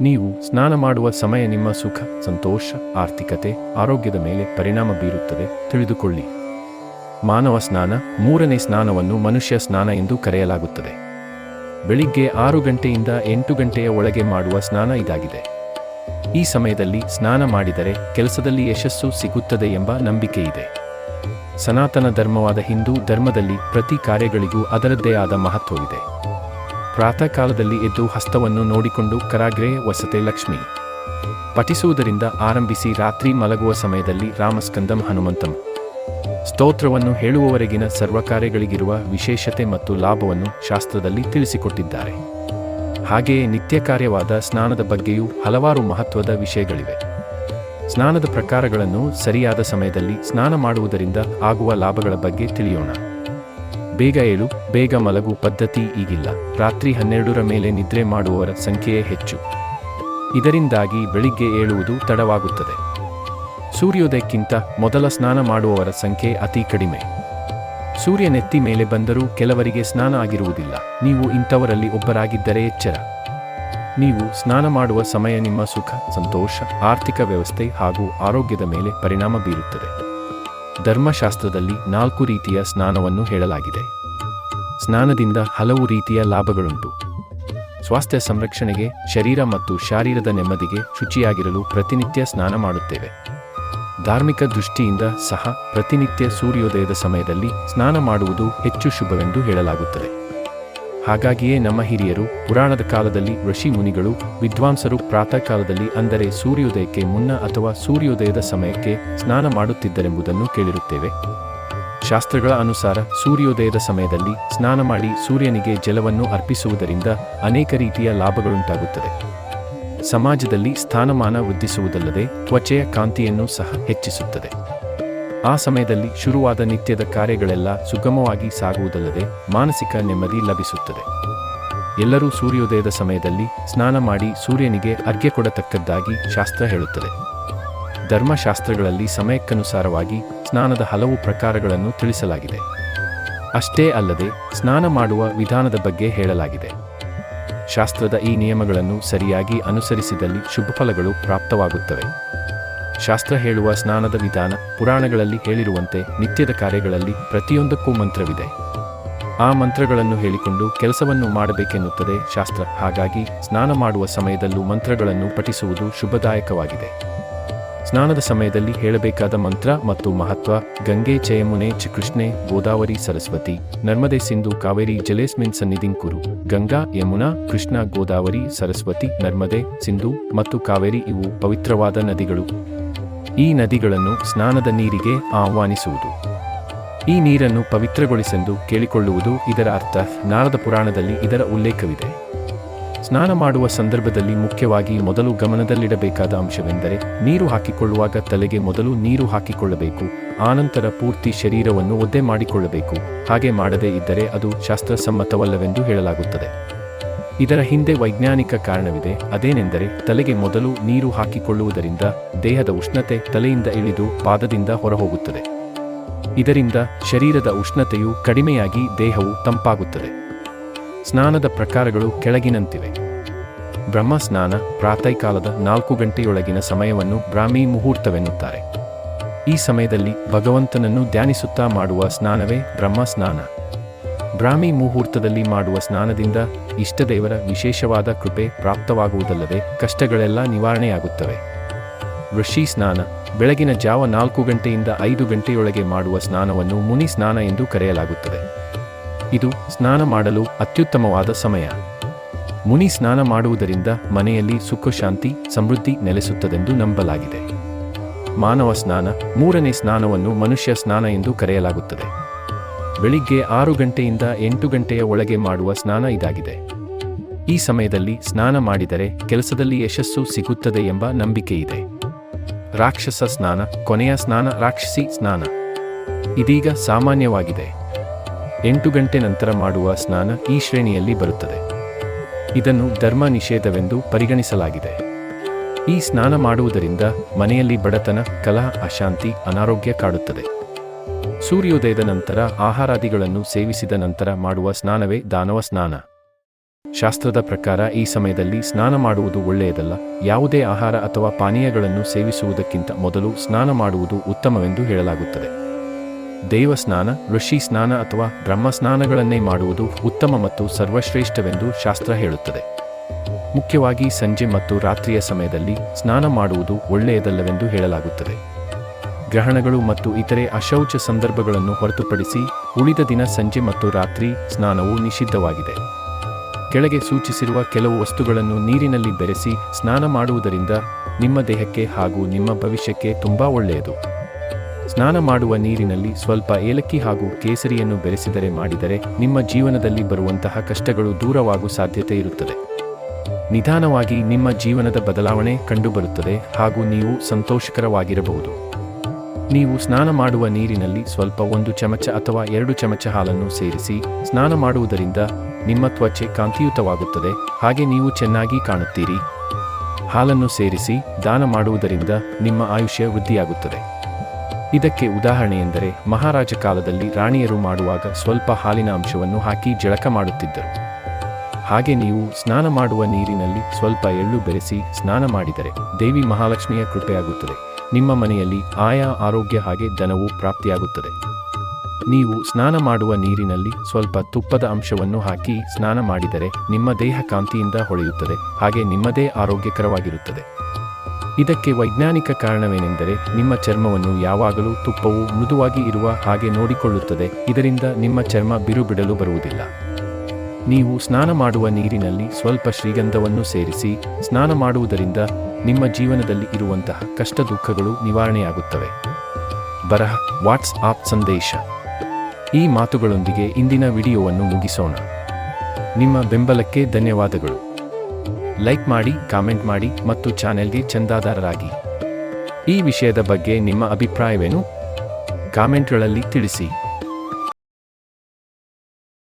ನೀವು ಸ್ನಾನ ಮಾಡುವ ಸಮಯ ನಿಮ್ಮ ಸುಖ, ಸಂತೋಷ, ಆರ್ಥಿಕತೆ, ಆರೋಗ್ಯದ ಮೇಲೆ ಪರಿಣಾಮ ಬೀರುತ್ತದೆ. ತಿಳಿದುಕೊಳ್ಳಿ. ಮಾನವ ಸ್ನಾನ ಮೂರನೇ ಸ್ನಾನವನ್ನು ಮನುಷ್ಯ ಸ್ನಾನ ಎಂದು ಕರೆಯಲಾಗುತ್ತದೆ. ಬೆಳಿಗ್ಗೆ ಆರು ಗಂಟೆಯಿಂದ ಎಂಟು ಗಂಟೆಯ ಒಳಗೆ ಮಾಡುವ ಸ್ನಾನ ಇದಾಗಿದೆ. ಈ ಸಮಯದಲ್ಲಿ ಸ್ನಾನ ಮಾಡಿದರೆ ಕೆಲಸದಲ್ಲಿ ಯಶಸ್ಸು ಸಿಗುತ್ತದೆ ಎಂಬ ನಂಬಿಕೆ ಇದೆ. ಸನಾತನ ಧರ್ಮವಾದ ಹಿಂದೂ ಧರ್ಮದಲ್ಲಿ ಪ್ರತಿ ಕಾರ್ಯಗಳಿಗೂ ಅದರದ್ದೇ ಆದ ಮಹತ್ವವಿದೆ. ಪ್ರಾತಃ ಕಾಲದಲ್ಲಿ ಎದ್ದು ಹಸ್ತವನ್ನು ನೋಡಿಕೊಂಡು ಕರಾಗ್ರೆ ವಸತೆ ಲಕ್ಷ್ಮಿ. ಪಠಿಸುವುದರಿಂದ ಆರಂಭಿಸಿ ರಾತ್ರಿ ಮಲಗುವ ಸಮಯದಲ್ಲಿ ರಾಮಸ್ಕಂದಂ ಹನುಮಂತಂ. ಸ್ತೋತ್ರವನ್ನು ಹೇಳುವವರೆಗಿನ ಸರ್ವ ಕಾರ್ಯಗಳಿಗಿರುವ ವಿಶೇಷತೆ ಮತ್ತು ಲಾಭವನ್ನು ಶಾಸ್ತ್ರದಲ್ಲಿ ತಿಳಿಸಿಕೊಟ್ಟಿದ್ದಾರೆ. ಹಾಗೆಯೇ ನಿತ್ಯ ಕಾರ್ಯವಾದ ಸ್ನಾನದ ಬಗ್ಗೆಯೂ ಹಲವಾರು ಮಹತ್ವದ ವಿಷಯಗಳಿವೆ. ಸ್ನಾನದ ಪ್ರಕಾರಗಳನ್ನು ಸರಿಯಾದ ಸಮಯದಲ್ಲಿ ಸ್ನಾನ ಮಾಡುವುದರಿಂದ ಆಗುವ ಲಾಭಗಳ ಬಗ್ಗೆ ತಿಳಿಯೋಣ. ಬೇಗ ಏಳು, ಬೇಗ ಮಲಗು ಪದ್ಧತಿ ಈಗಿಲ್ಲ. ರಾತ್ರಿ ಹನ್ನೆರಡರ ಮೇಲೆ ನಿದ್ರೆ ಮಾಡುವವರ ಸಂಖ್ಯೆಯೇ ಹೆಚ್ಚು. ಇದರಿಂದಾಗಿ ಬೆಳಿಗ್ಗೆ ಏಳುವುದು ತಡವಾಗುತ್ತದೆ. ಸೂರ್ಯೋದಯಕ್ಕಿಂತ ಮೊದಲ ಸ್ನಾನ ಮಾಡುವವರ ಸಂಖ್ಯೆ ಅತಿ ಕಡಿಮೆ. ಸೂರ್ಯನೆತ್ತಿ ಮೇಲೆ ಬಂದರೂ ಕೆಲವರಿಗೆ ಸ್ನಾನ ಆಗಿರುವುದಿಲ್ಲ. ನೀವು ಇಂಥವರಲ್ಲಿ ಒಬ್ಬರಾಗಿದ್ದರೆ ಎಚ್ಚರ. ನೀವು ಸ್ನಾನ ಮಾಡುವ ಸಮಯ ನಿಮ್ಮ ಸುಖ, ಸಂತೋಷ, ಆರ್ಥಿಕ ವ್ಯವಸ್ಥೆ ಹಾಗೂ ಆರೋಗ್ಯದ ಮೇಲೆ ಪರಿಣಾಮ ಬೀರುತ್ತದೆ. ಧರ್ಮಶಾಸ್ತ್ರದಲ್ಲಿ ನಾಲ್ಕು ರೀತಿಯ ಸ್ನಾನವನ್ನು ಹೇಳಲಾಗಿದೆ. ಸ್ನಾನದಿಂದ ಹಲವು ರೀತಿಯ ಲಾಭಗಳುಂಟು. ಸ್ವಾಸ್ಥ್ಯ ಸಂರಕ್ಷಣೆಗೆ, ಶರೀರ ಮತ್ತು ಶಾರೀರದ ನೆಮ್ಮದಿಗೆ ಶುಚಿಯಾಗಿರಲು ಪ್ರತಿನಿತ್ಯ ಸ್ನಾನ ಮಾಡುತ್ತೇವೆ. ಧಾರ್ಮಿಕ ದೃಷ್ಟಿಯಿಂದ ಸಹ ಪ್ರತಿನಿತ್ಯ ಸೂರ್ಯೋದಯದ ಸಮಯದಲ್ಲಿ ಸ್ನಾನ ಮಾಡುವುದು ಹೆಚ್ಚು ಶುಭವೆಂದು ಹೇಳಲಾಗುತ್ತದೆ. ಹಾಗಾಗಿಯೇ ನಮ್ಮ ಹಿರಿಯರು ಪುರಾಣದ ಕಾಲದಲ್ಲಿ ಋಷಿ ಮುನಿಗಳು, ವಿದ್ವಾಂಸರು ಪ್ರಾತಃ ಕಾಲದಲ್ಲಿ ಅಂದರೆ ಸೂರ್ಯೋದಯಕ್ಕೆ ಮುನ್ನ ಅಥವಾ ಸೂರ್ಯೋದಯದ ಸಮಯಕ್ಕೆ ಸ್ನಾನ ಮಾಡುತ್ತಿದ್ದರೆಂಬುದನ್ನು ಕೇಳಿರುತ್ತೇವೆ. ಶಾಸ್ತ್ರಗಳ ಅನುಸಾರ ಸೂರ್ಯೋದಯದ ಸಮಯದಲ್ಲಿ ಸ್ನಾನ ಮಾಡಿ ಸೂರ್ಯನಿಗೆ ಜಲವನ್ನು ಅರ್ಪಿಸುವುದರಿಂದ ಅನೇಕ ರೀತಿಯ ಲಾಭಗಳುಂಟಾಗುತ್ತದೆ. ಸಮಾಜದಲ್ಲಿ ಸ್ಥಾನಮಾನ ವೃದ್ಧಿಸುವುದಲ್ಲದೆ ತ್ವಚೆಯ ಕಾಂತಿಯನ್ನು ಸಹ ಹೆಚ್ಚಿಸುತ್ತದೆ. ಆ ಸಮಯದಲ್ಲಿ ಶುರುವಾದ ನಿತ್ಯದ ಕಾರ್ಯಗಳೆಲ್ಲ ಸುಗಮವಾಗಿ ಸಾಗುವುದಲ್ಲದೆ ಮಾನಸಿಕ ನೆಮ್ಮದಿ ಲಭಿಸುತ್ತದೆ. ಎಲ್ಲರೂ ಸೂರ್ಯೋದಯದ ಸಮಯದಲ್ಲಿ ಸ್ನಾನ ಮಾಡಿ ಸೂರ್ಯನಿಗೆ ಅರ್ಘ್ಯ ಕೊಡತಕ್ಕದ್ದಾಗಿ ಶಾಸ್ತ್ರ ಹೇಳುತ್ತದೆ. ಧರ್ಮಶಾಸ್ತ್ರಗಳಲ್ಲಿ ಸಮಯಕ್ಕನುಸಾರವಾಗಿ ಸ್ನಾನದ ಹಲವು ಪ್ರಕಾರಗಳನ್ನು ತಿಳಿಸಲಾಗಿದೆ. ಅಷ್ಟೇ ಅಲ್ಲದೆ ಸ್ನಾನ ಮಾಡುವ ವಿಧಾನದ ಬಗ್ಗೆ ಹೇಳಲಾಗಿದೆ. ಶಾಸ್ತ್ರದ ಈ ನಿಯಮಗಳನ್ನು ಸರಿಯಾಗಿ ಅನುಸರಿಸಿದಲ್ಲಿ ಶುಭಫಲಗಳು ಪ್ರಾಪ್ತವಾಗುತ್ತವೆ. ಶಾಸ್ತ್ರ ಹೇಳುವ ಸ್ನಾನದ ವಿಧಾನ ಪುರಾಣಗಳಲ್ಲಿ ಹೇಳಿರುವಂತೆ ನಿತ್ಯದ ಕಾರ್ಯಗಳಲ್ಲಿ ಪ್ರತಿಯೊಂದಕ್ಕೂ ಮಂತ್ರವಿದೆ. ಆ ಮಂತ್ರಗಳನ್ನು ಹೇಳಿಕೊಂಡು ಕೆಲಸವನ್ನು ಮಾಡಬೇಕೆನ್ನುತ್ತದೆ ಶಾಸ್ತ್ರ. ಹಾಗಾಗಿ ಸ್ನಾನ ಮಾಡುವ ಸಮಯದಲ್ಲೂ ಮಂತ್ರಗಳನ್ನು ಪಠಿಸುವುದು ಶುಭದಾಯಕವಾಗಿದೆ. ಸ್ನಾನದ ಸಮಯದಲ್ಲಿ ಹೇಳಬೇಕಾದ ಮಂತ್ರ ಮತ್ತು ಮಹತ್ವ ಗಂಗೆ ಚಯಮುನೆ ಚಿಕೃಷ್ಣೆ ಕೃಷ್ಣೆ ಗೋದಾವರಿ ಸರಸ್ವತಿ ನರ್ಮದೆ ಸಿಂಧು ಕಾವೇರಿ ಜಲೇಸ್ಮಿನ್ ಸನ್ನಿಧಿಂ ಕುರು ಗಂಗಾ ಯಮುನಾ ಕೃಷ್ಣ ಗೋದಾವರಿ ಸರಸ್ವತಿ ನರ್ಮದೆ ಸಿಂಧು ಮತ್ತು ಕಾವೇರಿ ಇವು ಪವಿತ್ರವಾದ ನದಿಗಳು. ಈ ನದಿಗಳನ್ನು ಸ್ನಾನದ ನೀರಿಗೆ ಆಹ್ವಾನಿಸುವುದು. ಈ ನೀರನ್ನು ಪವಿತ್ರಗೊಳಿಸೆಂದು ಕೇಳಿಕೊಳ್ಳುವುದು ಇದರ ಅರ್ಥ ನಾರದ ಪುರಾಣದಲ್ಲಿ ಇದರ ಉಲ್ಲೇಖವಿದೆ. ಸ್ನಾನ ಮಾಡುವ ಸಂದರ್ಭದಲ್ಲಿ ಮುಖ್ಯವಾಗಿ ಮೊದಲು ಗಮನದಲ್ಲಿಡಬೇಕಾದ ಅಂಶವೆಂದರೆ ನೀರು ಹಾಕಿಕೊಳ್ಳುವಾಗ ತಲೆಗೆ ಮೊದಲು ನೀರು ಹಾಕಿಕೊಳ್ಳಬೇಕು, ಆನಂತರ ಪೂರ್ತಿ ಶರೀರವನ್ನು ಒದ್ದೆ ಮಾಡಿಕೊಳ್ಳಬೇಕು. ಹಾಗೆ ಮಾಡದೇ ಇದ್ದರೆ ಅದು ಶಾಸ್ತ್ರಸಮ್ಮತವಲ್ಲವೆಂದು ಹೇಳಲಾಗುತ್ತದೆ. ಇದರ ಹಿಂದೆ ವೈಜ್ಞಾನಿಕ ಕಾರಣವಿದೆ. ಅದೇನೆಂದರೆ ತಲೆಗೆ ಮೊದಲು ನೀರು ಹಾಕಿಕೊಳ್ಳುವುದರಿಂದ ದೇಹದ ಉಷ್ಣತೆ ತಲೆಯಿಂದ ಇಳಿದು ಪಾದದಿಂದ ಹೊರಹೋಗುತ್ತದೆ. ಇದರಿಂದ ಶರೀರದ ಉಷ್ಣತೆಯು ಕಡಿಮೆಯಾಗಿ ದೇಹವು ತಂಪಾಗುತ್ತದೆ. ಸ್ನಾನದ ಪ್ರಕಾರಗಳು ಕೆಳಗಿನಂತಿವೆ. ಬ್ರಹ್ಮ ಸ್ನಾನ ಪ್ರಾತಃಕಾಲದ ನಾಲ್ಕು ಗಂಟೆಯೊಳಗಿನ ಸಮಯವನ್ನು ಬ್ರಾಹ್ಮಿ ಮುಹೂರ್ತವೆನ್ನುತ್ತಾರೆ. ಈ ಸಮಯದಲ್ಲಿ ಭಗವಂತನನ್ನು ಧ್ಯಾನಿಸುತ್ತಾ ಮಾಡುವ ಸ್ನಾನವೇ ಬ್ರಹ್ಮ ಸ್ನಾನ ಬ್ರಾಹ್ಮಿ ಮುಹೂರ್ತದಲ್ಲಿ ಮಾಡುವ ಸ್ನಾನದಿಂದ ಇಷ್ಟದೇವರ ವಿಶೇಷವಾದ ಕೃಪೆ ಪ್ರಾಪ್ತವಾಗುವುದಲ್ಲದೆ ಕಷ್ಟಗಳೆಲ್ಲ ನಿವಾರಣೆಯಾಗುತ್ತವೆ. ಋಷಿ ಸ್ನಾನ. ಬೆಳಗಿನ ಜಾವ ನಾಲ್ಕು ಗಂಟೆಯಿಂದ ಐದು ಗಂಟೆಯೊಳಗೆ ಮಾಡುವ ಸ್ನಾನವನ್ನು ಮುನಿ ಸ್ನಾನ ಎಂದು ಕರೆಯಲಾಗುತ್ತದೆ. ಇದು ಸ್ನಾನ ಮಾಡಲು ಅತ್ಯುತ್ತಮವಾದ ಸಮಯ. ಮುನಿ ಸ್ನಾನ ಮಾಡುವುದರಿಂದ ಮನೆಯಲ್ಲಿ ಸುಖಶಾಂತಿ ಸಮೃದ್ಧಿ ನೆಲೆಸುತ್ತದೆಂದು ನಂಬಲಾಗಿದೆ. ಮಾನವ ಸ್ನಾನ. ಮೂರನೇ ಸ್ನಾನವನ್ನು ಮನುಷ್ಯ ಸ್ನಾನ ಎಂದು ಕರೆಯಲಾಗುತ್ತದೆ. ಬೆಳಿಗ್ಗೆ ಆರು ಗಂಟೆಯಿಂದ ಎಂಟು ಗಂಟೆಯ ಒಳಗೆ ಮಾಡುವ ಸ್ನಾನ ಇದಾಗಿದೆ. ಈ ಸಮಯದಲ್ಲಿ ಸ್ನಾನ ಮಾಡಿದರೆ ಕೆಲಸದಲ್ಲಿ ಯಶಸ್ಸು ಸಿಗುತ್ತದೆ ಎಂಬ ನಂಬಿಕೆಯಿದೆ ರಾಕ್ಷಸ ಸ್ನಾನ, ಕೊನೆಯ ಸ್ನಾನ, ರಾಕ್ಷಸಿ ಸ್ನಾನ. ಇದೀಗ ಸಾಮಾನ್ಯವಾಗಿದೆ. ಎಂಟು ಗಂಟೆ ನಂತರ ಮಾಡುವ ಸ್ನಾನ ಈ ಶ್ರೇಣಿಯಲ್ಲಿ ಬರುತ್ತದೆ. ಇದನ್ನು ಧರ್ಮ ನಿಷೇಧವೆಂದು ಪರಿಗಣಿಸಲಾಗಿದೆ. ಈ ಸ್ನಾನ ಮಾಡುವುದರಿಂದ ಮನೆಯಲ್ಲಿ ಬಡತನ, ಕಲಹ, ಅಶಾಂತಿ, ಅನಾರೋಗ್ಯ ಕಾಡುತ್ತದೆ. ಸೂರ್ಯೋದಯದ ನಂತರ ಆಹಾರಾದಿಗಳನ್ನು ಸೇವಿಸಿದ ನಂತರ ಮಾಡುವ ಸ್ನಾನವೇ ದಾನವ ಸ್ನಾನ. ಶಾಸ್ತ್ರದ ಪ್ರಕಾರ ಈ ಸಮಯದಲ್ಲಿ ಸ್ನಾನ ಮಾಡುವುದು ಒಳ್ಳೆಯದಲ್ಲ, ಯಾವುದೇ ಆಹಾರ ಅಥವಾ ಪಾನೀಯಗಳನ್ನು ಸೇವಿಸುವುದಕ್ಕಿಂತ ಮೊದಲು ಸ್ನಾನ ಮಾಡುವುದು ಉತ್ತಮವೆಂದು ಹೇಳಲಾಗುತ್ತದೆ. ದೇವ ಸ್ನಾನ, ಋಷಿ ಸ್ನಾನ ಅಥವಾ ಬ್ರಹ್ಮ ಸ್ನಾನಗಳನ್ನೇ ಮಾಡುವುದು ಉತ್ತಮ ಮತ್ತು ಸರ್ವಶ್ರೇಷ್ಠವೆಂದು ಶಾಸ್ತ್ರ ಹೇಳುತ್ತದೆ. ಮುಖ್ಯವಾಗಿ ಸಂಜೆ ಮತ್ತು ರಾತ್ರಿಯ ಸಮಯದಲ್ಲಿ ಸ್ನಾನ ಮಾಡುವುದು ಒಳ್ಳೆಯದಲ್ಲವೆಂದು ಹೇಳಲಾಗುತ್ತದೆ. ಗ್ರಹಣಗಳು ಮತ್ತು ಇತರೆ ಅಶೌಚ ಸಂದರ್ಭಗಳನ್ನು ಹೊರತುಪಡಿಸಿ ಉಳಿದ ದಿನ ಸಂಜೆ ಮತ್ತು ರಾತ್ರಿ ಸ್ನಾನವು ನಿಷಿದ್ಧವಾಗಿದೆ. ಕೆಳಗೆ ಸೂಚಿಸಿರುವ ಕೆಲವು ವಸ್ತುಗಳನ್ನು ನೀರಿನಲ್ಲಿ ಬೆರೆಸಿ ಸ್ನಾನ ಮಾಡುವುದರಿಂದ ನಿಮ್ಮ ದೇಹಕ್ಕೆ ಹಾಗೂ ನಿಮ್ಮ ಭವಿಷ್ಯಕ್ಕೆ ತುಂಬಾ ಒಳ್ಳೆಯದು. ಸ್ನಾನ ಮಾಡುವ ನೀರಿನಲ್ಲಿ ಸ್ವಲ್ಪ ಏಲಕ್ಕಿ ಹಾಗೂ ಕೇಸರಿಯನ್ನು ಬೆರೆಸಿದರೆ ಮಾಡಿದರೆ ನಿಮ್ಮ ಜೀವನದಲ್ಲಿ ಬರುವಂತಹ ಕಷ್ಟಗಳು ದೂರವಾಗುವ ಸಾಧ್ಯತೆ ಇರುತ್ತದೆ. ನಿಧಾನವಾಗಿ ನಿಮ್ಮ ಜೀವನದ ಬದಲಾವಣೆ ಕಂಡುಬರುತ್ತದೆ ಹಾಗೂ ನೀವು ಸಂತೋಷಕರವಾಗಿರಬಹುದು. ನೀವು ಸ್ನಾನ ಮಾಡುವ ನೀರಿನಲ್ಲಿ ಸ್ವಲ್ಪ ಒಂದು ಚಮಚ ಅಥವಾ ಎರಡು ಚಮಚ ಹಾಲನ್ನು ಸೇರಿಸಿ, ಸ್ನಾನ ಮಾಡುವುದರಿಂದ ನಿಮ್ಮ ತ್ವಚೆ ಕಾಂತಿಯುತವಾಗುತ್ತದೆ, ಹಾಗೆ ನೀವು ಚೆನ್ನಾಗಿ ಕಾಣುತ್ತೀರಿ. ಹಾಲನ್ನು ಸೇರಿಸಿ, ದಾನ ಮಾಡುವುದರಿಂದ ನಿಮ್ಮ ಆಯುಷ್ಯ ವೃದ್ಧಿಯಾಗುತ್ತದೆ. ಇದಕ್ಕೆ ಉದಾಹರಣೆಯೆಂದರೆ, ಮಹಾರಾಜ ಕಾಲದಲ್ಲಿ ರಾಣಿಯರು ಮಾಡುವಾಗ ಸ್ವಲ್ಪ ಹಾಲಿನ ಅಂಶವನ್ನು ಹಾಕಿ ಜಳಕ ಮಾಡುತ್ತಿದ್ದರು. ಹಾಗೆ ನೀವು ಸ್ನಾನ ಮಾಡುವ ನೀರಿನಲ್ಲಿ ಸ್ವಲ್ಪ ಎಳ್ಳು ಬೆರೆಸಿ ಸ್ನಾನ ಮಾಡಿದರೆ ದೇವಿ ಮಹಾಲಕ್ಷ್ಮಿಯ ಕೃಪೆಯಾಗುತ್ತದೆ. ನಿಮ್ಮ ಮನೆಯಲ್ಲಿ ಆಯಾ ಆರೋಗ್ಯ ಹಾಗೆ ಧನವು ಪ್ರಾಪ್ತಿಯಾಗುತ್ತದೆ. ನೀವು ಸ್ನಾನ ಮಾಡುವ ನೀರಿನಲ್ಲಿ ಸ್ವಲ್ಪ ತುಪ್ಪದ ಅಂಶವನ್ನು ಹಾಕಿ ಸ್ನಾನ ಮಾಡಿದರೆ ನಿಮ್ಮ ದೇಹ ಕಾಂತಿಯಿಂದ ಹೊಳೆಯುತ್ತದೆ, ಹಾಗೆ ನಿಮ್ಮದೇ ಆರೋಗ್ಯಕರವಾಗಿರುತ್ತದೆ. ಇದಕ್ಕೆ ವೈಜ್ಞಾನಿಕ ಕಾರಣವೇನೆಂದರೆ ನಿಮ್ಮ ಚರ್ಮವನ್ನು ಯಾವಾಗಲೂ ತುಪ್ಪವು ಮೃದುವಾಗಿ ಇರುವ ಹಾಗೆ ನೋಡಿಕೊಳ್ಳುತ್ತದೆ, ಇದರಿಂದ ನಿಮ್ಮ ಚರ್ಮ ಬಿರುಬಿಡಲು ಬರುವುದಿಲ್ಲ. ನೀವು ಸ್ನಾನ ಮಾಡುವ ನೀರಿನಲ್ಲಿ ಸ್ವಲ್ಪ ಶ್ರೀಗಂಧವನ್ನು ಸೇರಿಸಿ ಸ್ನಾನ ಮಾಡುವುದರಿಂದ ನಿಮ್ಮ ಜೀವನದಲ್ಲಿ ಇರುವಂತಹ ಕಷ್ಟ ದುಃಖಗಳು ನಿವಾರಣೆಯಾಗುತ್ತವೆ. ಬರಹ ವಾಟ್ಸ್ಆಪ್ ಸಂದೇಶ. ಈ ಮಾತುಗಳೊಂದಿಗೆ ಇಂದಿನ ವಿಡಿಯೋವನ್ನು ಮುಗಿಸೋಣ. ನಿಮ್ಮ ಬೆಂಬಲಕ್ಕೆ ಧನ್ಯವಾದಗಳು. ಲೈಕ್ ಮಾಡಿ, ಕಾಮೆಂಟ್ ಮಾಡಿ ಮತ್ತು ಚಾನೆಲ್ಗೆ ಚಂದಾದಾರರಾಗಿ. ಈ ವಿಷಯದ ಬಗ್ಗೆ ನಿಮ್ಮ ಅಭಿಪ್ರಾಯವೇನು? ಕಾಮೆಂಟ್ಗಳಲ್ಲಿ ತಿಳಿಸಿ.